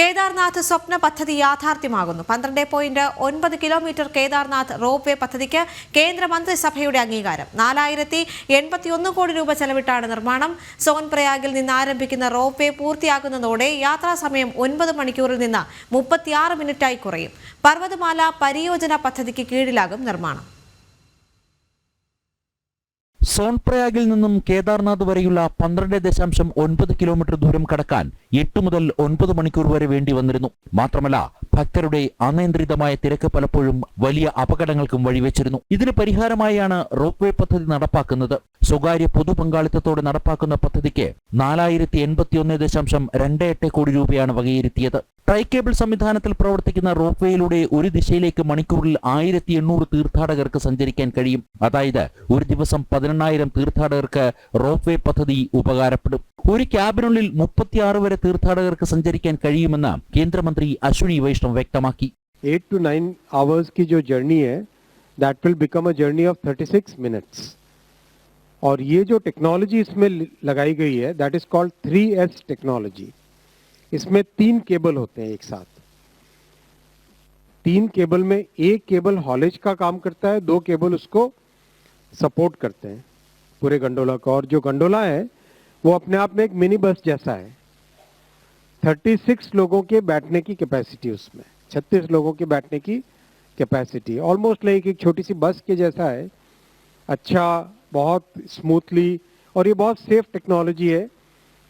കേദാർനാഥ് സ്വപ്ന പദ്ധതി യാഥാർത്ഥ്യമാകുന്നു. പന്ത്രണ്ട് പോയിന്റ് ഒൻപത് കിലോമീറ്റർ കേദാർനാഥ് റോപ്പ് വേ പദ്ധതിക്ക് കേന്ദ്രമന്ത്രിസഭയുടെ അംഗീകാരം. നാലായിരത്തി എൺപത്തിയൊന്ന് കോടി രൂപ ചെലവിട്ടാണ് നിർമ്മാണം. സോൻപ്രയാഗിൽ നിന്ന് ആരംഭിക്കുന്ന റോപ്പ് വേ പൂർത്തിയാകുന്നതോടെ യാത്രാ സമയം ഒൻപത് മണിക്കൂറിൽ നിന്ന് മുപ്പത്തിയാറ് മിനിറ്റായി കുറയും. പർവതമാല പരിയോജന പദ്ധതിക്ക് കീഴിലാകും നിർമ്മാണം. സോൺപ്രയാഗിൽ നിന്നും കേദാർനാഥ് വരെയുള്ള പന്ത്രണ്ട് ദശാംശം ഒൻപത് കിലോമീറ്റർ ദൂരം കടക്കാൻ എട്ട് മുതൽ ഒൻപത് മണിക്കൂർ വരെ വേണ്ടി വന്നിരുന്നു. മാത്രമല്ല ഭക്തരുടെ അനിയന്ത്രിതമായ തിരക്ക് പലപ്പോഴും വലിയ അപകടങ്ങൾക്കും വഴിവെച്ചിരുന്നു. ഇതിന് പരിഹാരമായാണ് റോപ്പ് വേ പദ്ധതി നടപ്പാക്കുന്നത്. സ്വകാര്യ പൊതു പങ്കാളിത്തത്തോടെ നടപ്പാക്കുന്ന പദ്ധതിക്ക് നാലായിരത്തി എൺപത്തിയൊന്ന് ദശാംശം രണ്ട് എട്ട് കോടി രൂപയാണ് വകയിരുത്തിയത്. ട്രൈ കേബിൾ സംവിധാനത്തിൽ പ്രവർത്തിക്കുന്ന റോപ്പ് വേയിലൂടെ ഒരു ദിശയിലേക്ക് മണിക്കൂറിൽ ആയിരത്തി എണ്ണൂറ് തീർത്ഥാടകർക്ക് സഞ്ചരിക്കാൻ കഴിയും അതായത് ഒരു ദിവസം പതിനെണ്ണായിരം തീർത്ഥാടകർക്ക് റോപ്പ് വേ പദ്ധതി ഉപകാരപ്പെടും ഒരു ക്യാബിനുള്ളിൽ മുപ്പത്തിയാറ് വരെ തീർത്ഥാടകർക്ക് സഞ്ചരിക്കാൻ കഴിയുമെന്ന് കേന്ദ്രമന്ത്രി അശ്വിനി വൈഷ്ണവ് വ്യക്തമാക്കി एट टू नाइन आवर्स की जो जर्नी है that will become a journey of 36 minutes और ये जो टेक्नोलॉजी इसमें ल- लगाई गई है that is called three S technology इसमें तीन केबल होते हैं एक साथ। तीन केबल में एक केबल हॉलेज का काम करता है, दो केबल उसको सपोर्ट करते हैं। पूरे गंडोला का, और जो गंडोला है, वो अपने आप में एक मिनी बस जैसा है। 36 लोगों के बैठने की कैपेसिटी उसमें 36 लोगों के बैठने की कैपेसिटी। ऑलमोस्ट लाइक एक छोटी सी बस के जैसा है। अच्छा बहुत स्मूथली और ये बहुत सेफ़ टेक्नोलॉजी है।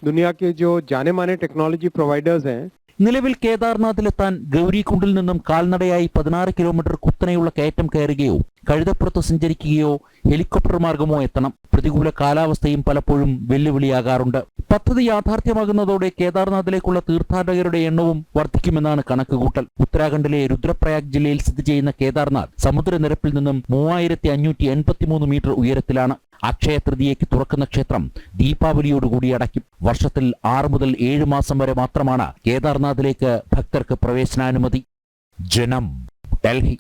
दुनिया के जो जाने माने टेक्नोलॉजी प्रोवाइडर्स हैं നിലവിൽ കേദാർനാഥിലെത്താൻ ഗൗരികുണ്ടിൽ നിന്നും കാൽനടയായി പതിനാറ് കിലോമീറ്റർ കുത്തനെയുള്ള കയറ്റം കയറുകയോ കഴുതപ്പുറത്ത് സഞ്ചരിക്കുകയോ ഹെലികോപ്റ്റർ മാർഗമോ എത്തണം പ്രതികൂല കാലാവസ്ഥയും പലപ്പോഴും വെല്ലുവിളിയാകാറുണ്ട് പദ്ധതി യാഥാർത്ഥ്യമാകുന്നതോടെ കേദാർനാഥിലേക്കുള്ള തീർത്ഥാടകരുടെ എണ്ണവും വർദ്ധിക്കുമെന്നാണ് കണക്കുകൂട്ടൽ ഉത്തരാഖണ്ഡിലെ രുദ്രപ്രയാഗ് ജില്ലയിൽ സ്ഥിതി ചെയ്യുന്ന കേദാർനാഥ് സമുദ്രനിരപ്പിൽ നിന്നും മൂവായിരത്തി അഞ്ഞൂറ്റി എൺപത്തിമൂന്ന് മീറ്റർ ഉയരത്തിലാണ് അക്ഷയ തൃതീയയ്ക്ക് തുറക്കുന്ന ക്ഷേത്രം ദീപാവലിയോടുകൂടി അടയ്ക്കും. വർഷത്തിൽ ആറ് മുതൽ ഏഴ് മാസം വരെ മാത്രമാണ് കേദാർനാഥിലേക്ക് ഭക്തർക്ക് പ്രവേശനാനുമതി. ജനം ഡൽഹി.